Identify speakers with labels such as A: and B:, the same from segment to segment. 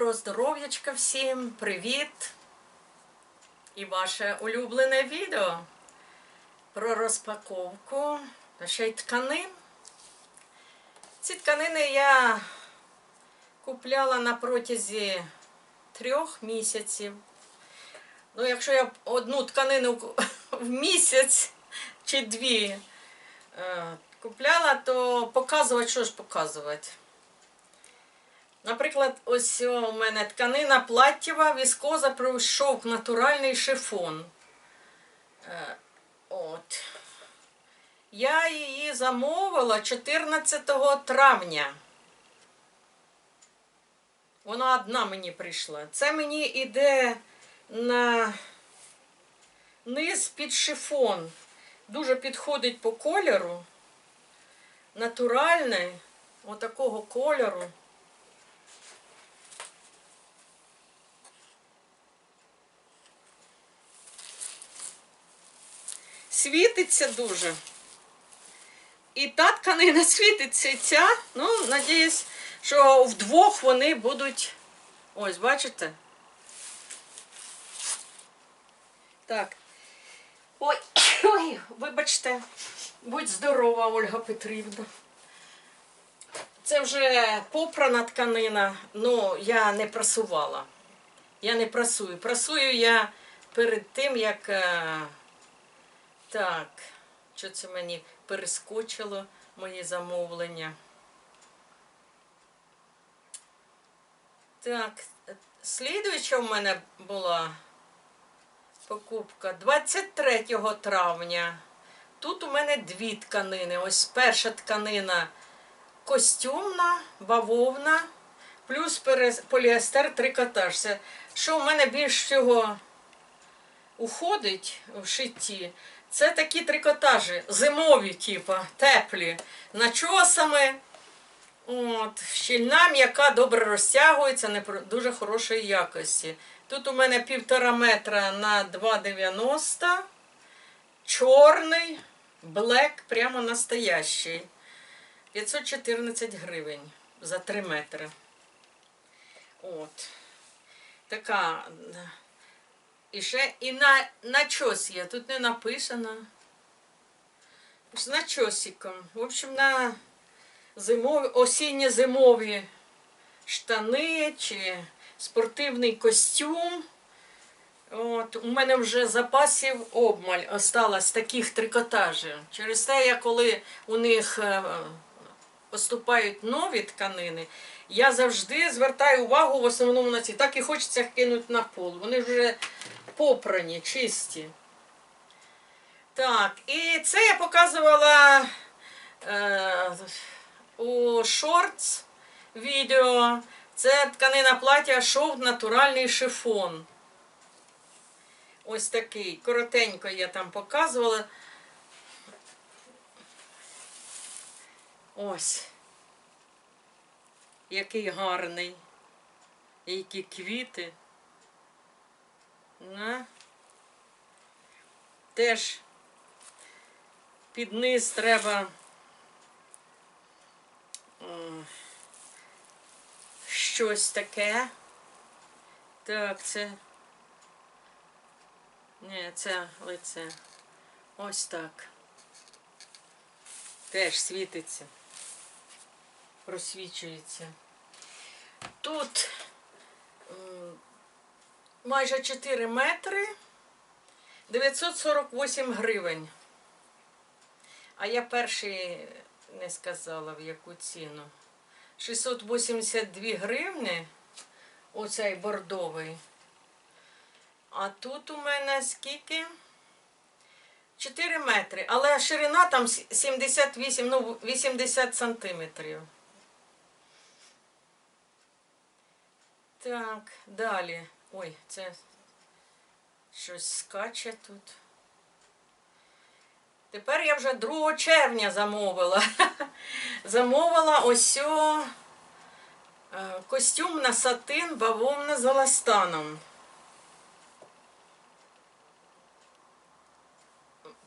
A: Доброго здоров'ячка всім, привіт! І ваше улюблене відео про розпаковку ще й тканин. Ці тканини я купляла на протязі трьох місяців. Ну, якщо я одну тканину в місяць чи дві е, купляла, то показувати, що ж показувати. Наприклад, ось у мене тканина платтєва, віскоза, плюс шовк натуральний шифон. Е, От. Я її замовила 14 травня. Вона одна мені прийшла. Це мені йде на низ під шифон. Дуже підходить по кольору. Натуральний, отакого кольору. Світиться дуже. І та тканина світиться, і ця. Ну, надіюсь, що вдвох вони будуть. Ось, бачите? Так. Ой, ой, вибачте, будь здорова, Ольга Петрівна. Це вже попрана тканина, ну я не прасувала. Я не прасую. Прасую я перед тим, як. Так, що це мені перескочило моє замовлення. Так, слідуюча в мене була покупка 23 травня. Тут у мене дві тканини. Ось перша тканина костюмна, бавовна, плюс поліестер трикотаж. Що в мене більш всього уходить в шитті, це такі трикотажі, зимові, типа, теплі, начосами. От, щільна, м'яка, добре розтягується, не дуже хорошої якості. Тут у мене півтора метра на 2,90. Чорний, блек, прямо настоящий. 514 гривень за 3 метри. От. Така і ще і на, начос є, тут не написано. З начосиком. В общем, на зимові, осінньо-зимові штани чи спортивний костюм. От, у мене вже запасів обмаль осталось таких трикотажів. Через те, я коли у них е, поступають нові тканини, я завжди звертаю увагу в основному на ці. Так і хочеться кинути на пол. Вони вже попрані, чисті. Так, і це я показувала е, у шортс відео. Це тканина плаття шов натуральний шифон. Ось такий. Коротенько я там показувала. Ось. Який гарний. Які квіти. На. Теж під низ треба щось таке. Так, це. Ні, це лице. Ось так. Теж світиться. Просвічується. Тут майже 4 метри 948 гривень. А я перший не сказала в яку ціну. 682 гривні. Оцей бордовий. А тут у мене скільки? 4 метри. Але ширина там 78, ну 80 сантиметрів. Так, далі. Ой, це щось скаче тут. Тепер я вже 2 червня замовила. замовила ось е, костюм на сатин бавовна з еластаном.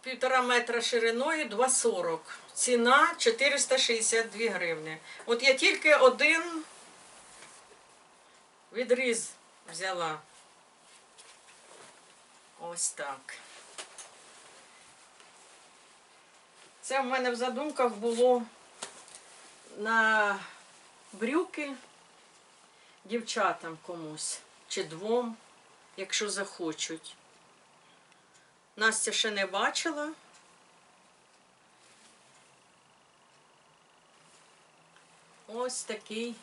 A: Півтора метра шириною 2,40. Ціна 462 гривні. От я тільки один Відріз взяла. Ось так. Це в мене в задумках було на брюки дівчатам комусь чи двом, якщо захочуть. Настя ще не бачила. Ось такий.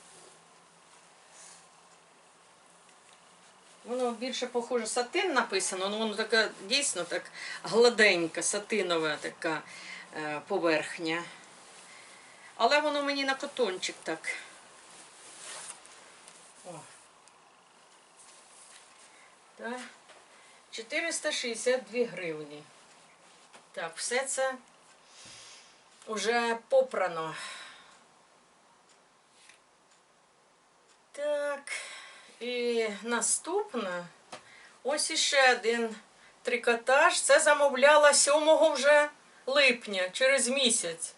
A: Воно більше похоже сатин написано, але воно така дійсно так гладенька, сатинова така е, поверхня. Але воно мені на котончик так. О. Так. 462 гривні. Так, все це вже попрано. Так. І наступне. Ось іще один трикотаж. Це замовляла 7 вже липня, через місяць.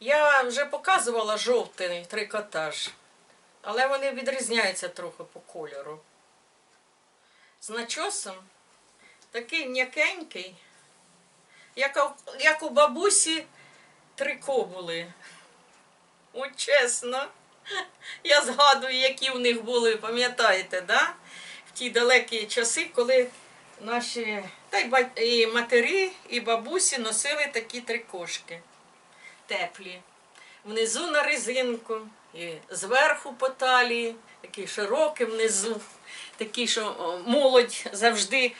A: Я вже показувала жовтий трикотаж, але вони відрізняються трохи по кольору. З начосом такий м'якенький, як, як у бабусі трико були. От чесно. Я згадую, які в них були, пам'ятаєте, да? в ті далекі часи, коли наші та й і матері, і бабусі носили такі трикошки теплі. Внизу на резинку, і зверху по талії, такі широкі внизу, такі, що молодь завжди.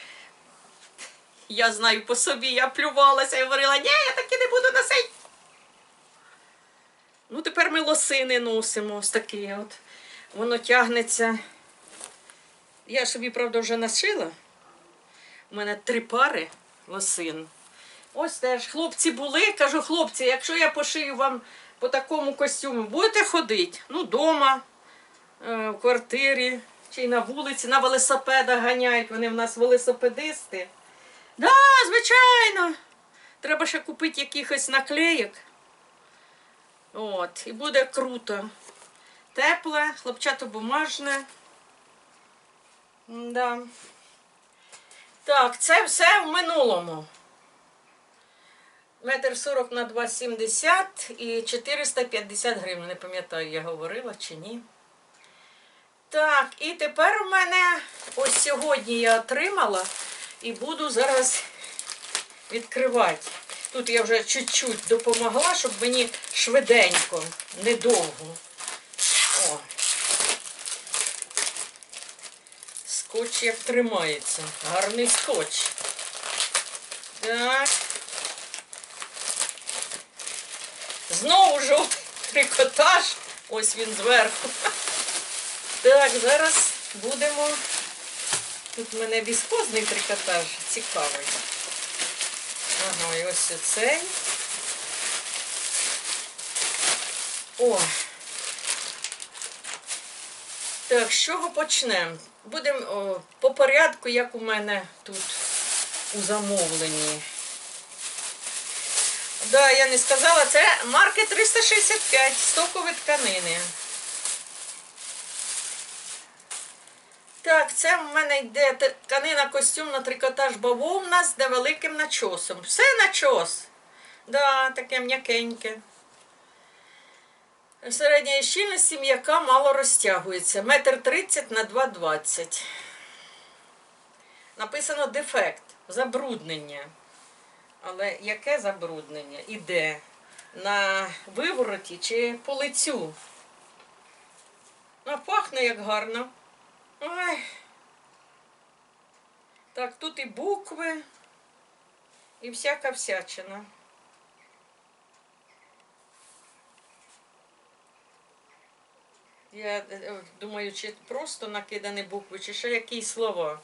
A: Я знаю по собі, я плювалася і говорила, ні, я такі не буду носити. Ну, тепер ми лосини носимо ось такі от. Воно тягнеться. Я собі, правда, вже нашила. У мене три пари лосин. Ось теж хлопці були. Кажу, хлопці, якщо я пошию вам по такому костюму, будете ходити? Ну, вдома, в квартирі чи на вулиці, на велосипедах ганяють. Вони в нас велосипедисти. Да, звичайно. Треба ще купити якихось наклеїк. От, і буде круто. Тепле, хлопчатобумажне. Да. Так, це все в минулому. Метр сорок на 2,70 і 450 гривень. Не пам'ятаю, я говорила чи ні. Так, і тепер у мене ось сьогодні я отримала і буду зараз відкривати. Тут я вже чуть-чуть допомогла, щоб мені швиденько, недовго. О. Скотч як тримається. Гарний скотч. Так. Знову жовтий трикотаж. Ось він зверху. Так, зараз будемо. Тут в мене віскозний трикотаж цікавий. Ага, і ось оцей. О. Так, з чого почнемо? Будемо по порядку, як у мене тут у замовленні. Да, я не сказала, це марки 365, стокові тканини. Так, це в мене йде тканина костюмна трикотаж бавовна з невеликим начосом. Все начос. Да, таке м'якеньке. Середньої щільності м'яка мало розтягується. Метр тридцять на 2,20. Написано дефект, забруднення. Але яке забруднення? Іде на вивороті чи по лицю? А пахне як гарно. Ой. Так, тут і букви, і всяка всячина. Я е, думаю, чи просто накидані букви, чи ще якісь слова.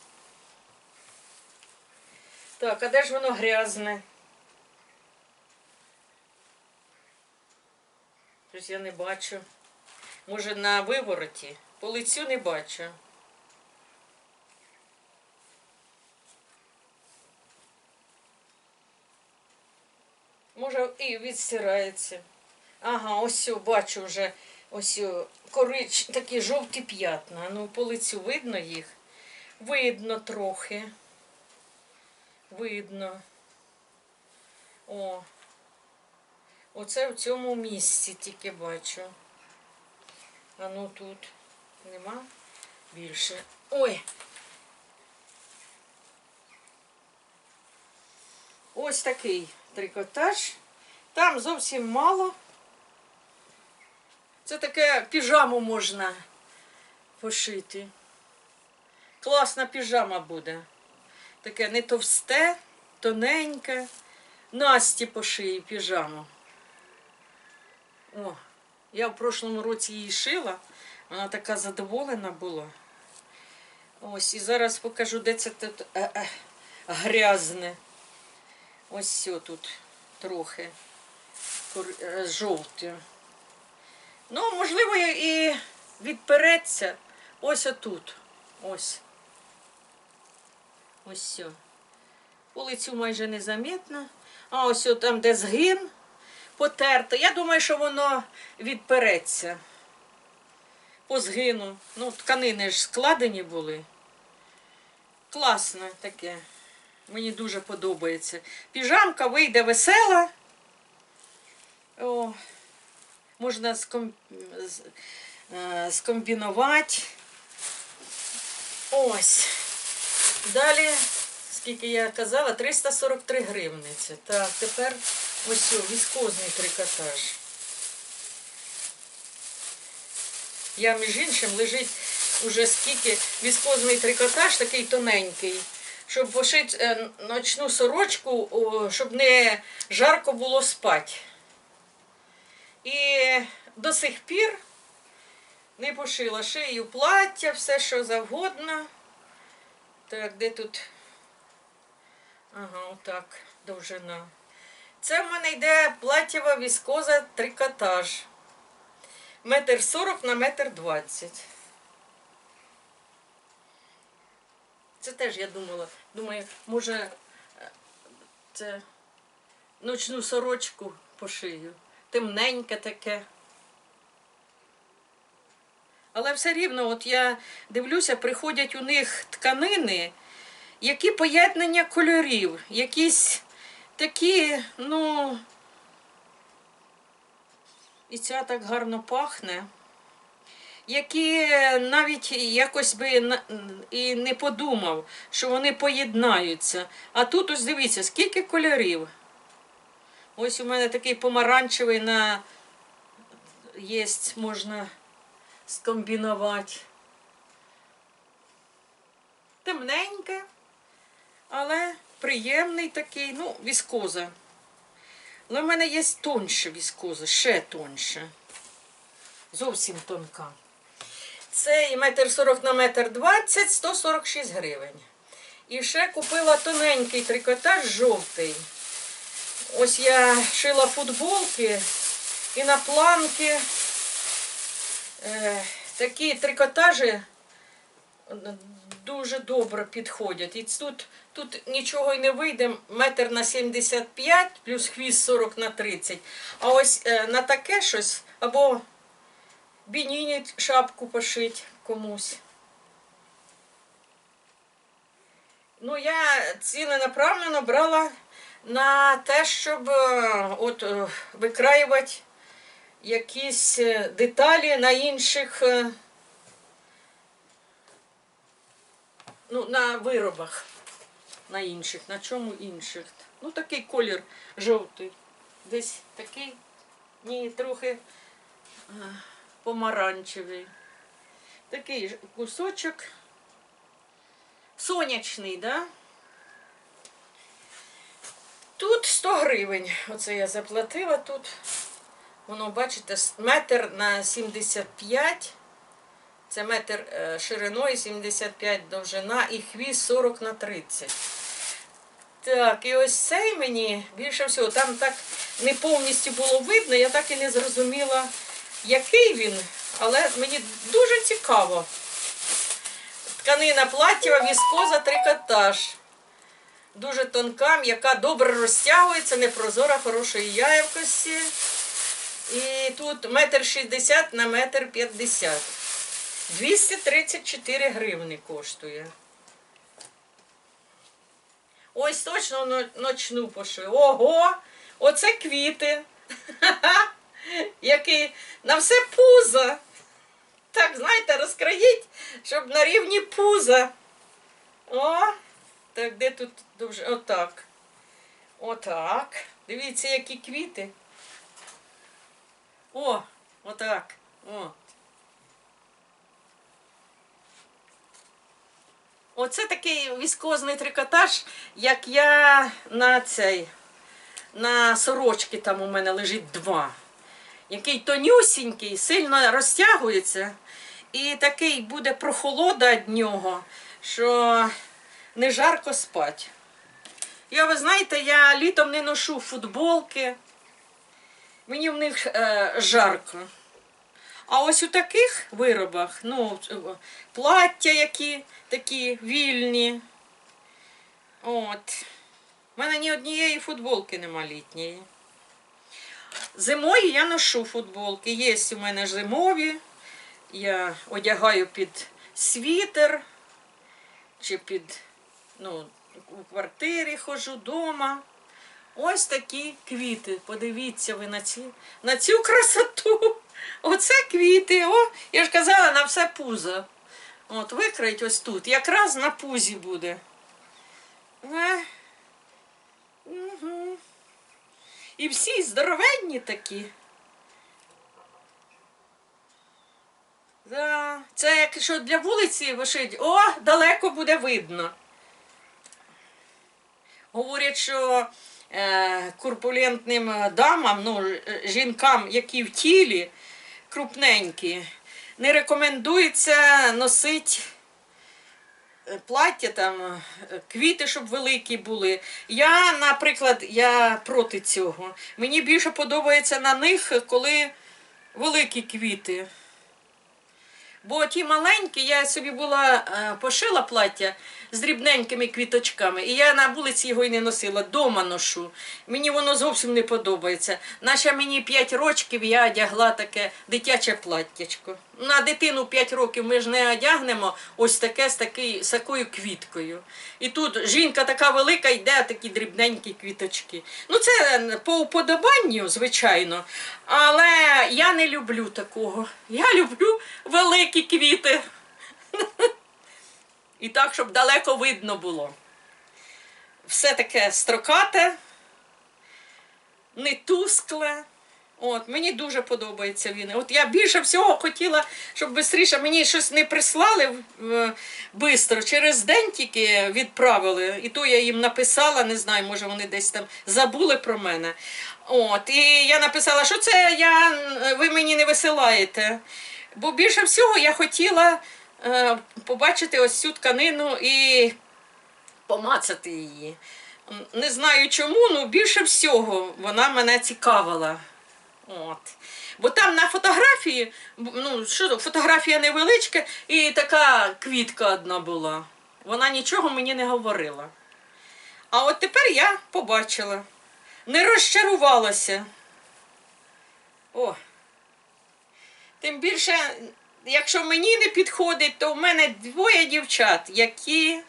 A: Так, а де ж воно грязне? Щось я не бачу. Може на вивороті? По лицю не бачу. Може і відстирається. Ага, ось бачу вже Ось корич, такі жовті п'ятна. Ну, по лицю видно їх? Видно трохи. Видно. О. Оце в цьому місці тільки бачу. А ну тут нема більше. Ой. Ось такий трикотаж. Там зовсім мало. Це таке піжаму можна пошити. Класна піжама буде. Таке не товсте, тоненьке. Насті пошию піжаму. О, я в прошлому році її шила. Вона така задоволена була. Ось, і зараз покажу, де це тут е, е, грязне. Ось все тут трохи е, жовте. Ну, можливо, і відпереться ось отут. Ось. Ось все. Вулицю майже незамітно. А ось там, де згин потерто. Я думаю, що воно відпереться. По згину. Ну, тканини ж складені були. Класне таке. Мені дуже подобається. Піжамка вийде весела. О, можна ском... е, скомбінувати. Ось. Далі, скільки я казала, 343 гривни. Так, тепер ось о, віскозний трикотаж. Я, між іншим, лежить уже скільки віскозний трикотаж, такий тоненький, щоб пошити е, ночну сорочку, щоб не жарко було спати. І до сих пір не пошила шию плаття, все що завгодно. Так, де тут? Ага, отак, довжина. Це в мене йде платтєва віскоза трикотаж. Метр сорок на метр двадцять. Це теж я думала. Думаю, може е, це ночну сорочку пошию. Темненьке таке. Але все рівно, от я дивлюся, приходять у них тканини, які поєднання кольорів, якісь такі, ну, і ця так гарно пахне, які навіть якось би і не подумав, що вони поєднаються. А тут ось дивіться, скільки кольорів. Ось у мене такий помаранчевий на є, можна скомбінувати. Темненьке, але приємний такий, ну, віскоза. Але в мене є тонша віскоза, ще тонша. Зовсім тонка. Це і метр сорок на метр двадцять, 146 гривень. І ще купила тоненький трикотаж жовтий. Ось я шила футболки і на планки е, такі трикотажі дуже добре підходять. І тут, тут нічого й не вийде, метр на 75, плюс хвіст 40 на 30. А ось е, на таке щось, або бініні шапку пошить комусь. Ну, я ціленаправленно брала на те, щоб е, от, е, викраювати якісь е, деталі на інших, ну, на виробах, на інших, на чому інших. Ну, такий колір жовтий. Десь такий, ні, трохи помаранчевий. Такий кусочок. Сонячний, да? Тут 100 гривень. Оце я заплатила тут. Воно, бачите, метр на 75. Це метр е, шириною, 75 довжина і хвіст 40 на 30. Так, і ось цей мені більше всього. Там так не повністю було видно, я так і не зрозуміла, який він. Але мені дуже цікаво. Тканина платтєва, віскоза, трикотаж. Дуже тонка, м'яка, добре розтягується, непрозора, хорошої якості. І тут метр шістдесят на метр п'ятдесят. 234 гривни коштує. Ось точно ночну пошив. Ого! Оце квіти. Які на все пузо. Так, знаєте, розкроїть, щоб на рівні пуза. О! Так, де тут дуже. Отак. Отак. Дивіться, які квіти. О, отак. О. Оце такий віскозний трикотаж, як я на цей, на сорочки там у мене лежить два. Який тонюсінький, сильно розтягується. І такий буде прохолода від нього, що не жарко спать. Я, ви знаєте, я літом не ношу футболки. Мені в них е, жарко. А ось у таких виробах, ну, плаття які такі вільні. От. У мене ні однієї футболки нема літньої. Зимою я ношу футболки. Є у мене зимові. Я одягаю під світер чи під, ну, у квартирі ходжу вдома. Ось такі квіти. Подивіться ви на, ці, на цю красоту. Оце квіти. О, я ж казала, на все пузо. От, викриють ось тут. Якраз на пузі буде. Угу. І всі здоровенні такі. Да. Це якщо для вулиці вишить, о, далеко буде видно. Говорять, що е, курпулентним дамам, ну, е, жінкам, які в тілі крупненькі, не рекомендується носити плаття, там, е, квіти, щоб великі були. Я, наприклад, я проти цього. Мені більше подобається на них, коли великі квіти. Бо ті маленькі, я собі була е, пошила плаття з дрібненькими квіточками, і я на вулиці його й не носила, дома ношу. Мені воно зовсім не подобається. Наче мені 5 років я одягла таке дитяче платтячко. На дитину 5 років ми ж не одягнемо ось таке з, такий, з такою квіткою. І тут жінка така велика йде, такі дрібненькі квіточки. Ну, це по уподобанню, звичайно. Але я не люблю такого. Я люблю великі квіти. І так, щоб далеко видно було. Все таке строкате, не тускле. От, мені дуже подобається він. От я більше всього хотіла, щоб швидше мені щось не прислали швидко. Через день тільки відправили. І то я їм написала, не знаю, може вони десь там забули про мене. От, і я написала, що це я, ви мені не висилаєте. Бо більше всього я хотіла е, побачити ось цю тканину і помацати її. Не знаю чому, але більше всього вона мене цікавила. От. Бо там на фотографії, ну що, фотографія невеличка, і така квітка одна була. Вона нічого мені не говорила. А от тепер я побачила. Не розчарувалася. О. Тим більше, якщо мені не підходить, то в мене двоє дівчат, які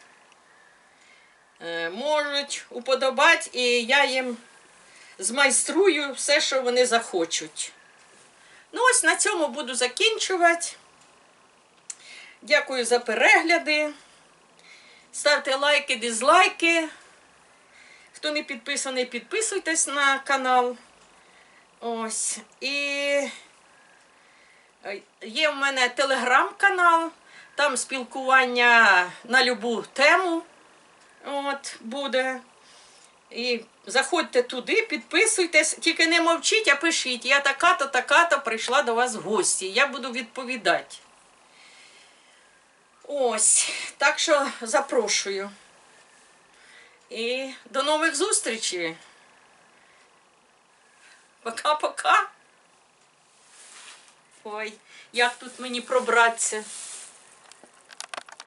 A: е, можуть уподобати, і я їм змайструю все, що вони захочуть. Ну, ось на цьому буду закінчувати. Дякую за перегляди. Ставте лайки, дизлайки. Хто не підписаний, підписуйтесь на канал. Ось. І е, є в мене телеграм-канал, там спілкування на любу тему. От, буде. І заходьте туди, підписуйтесь, тільки не мовчіть, а пишіть. Я така-то, така-то прийшла до вас в гості. Я буду відповідати. Ось, так що запрошую. І до нових зустрічей. Пока-пока. Ой, як тут мені пробратися.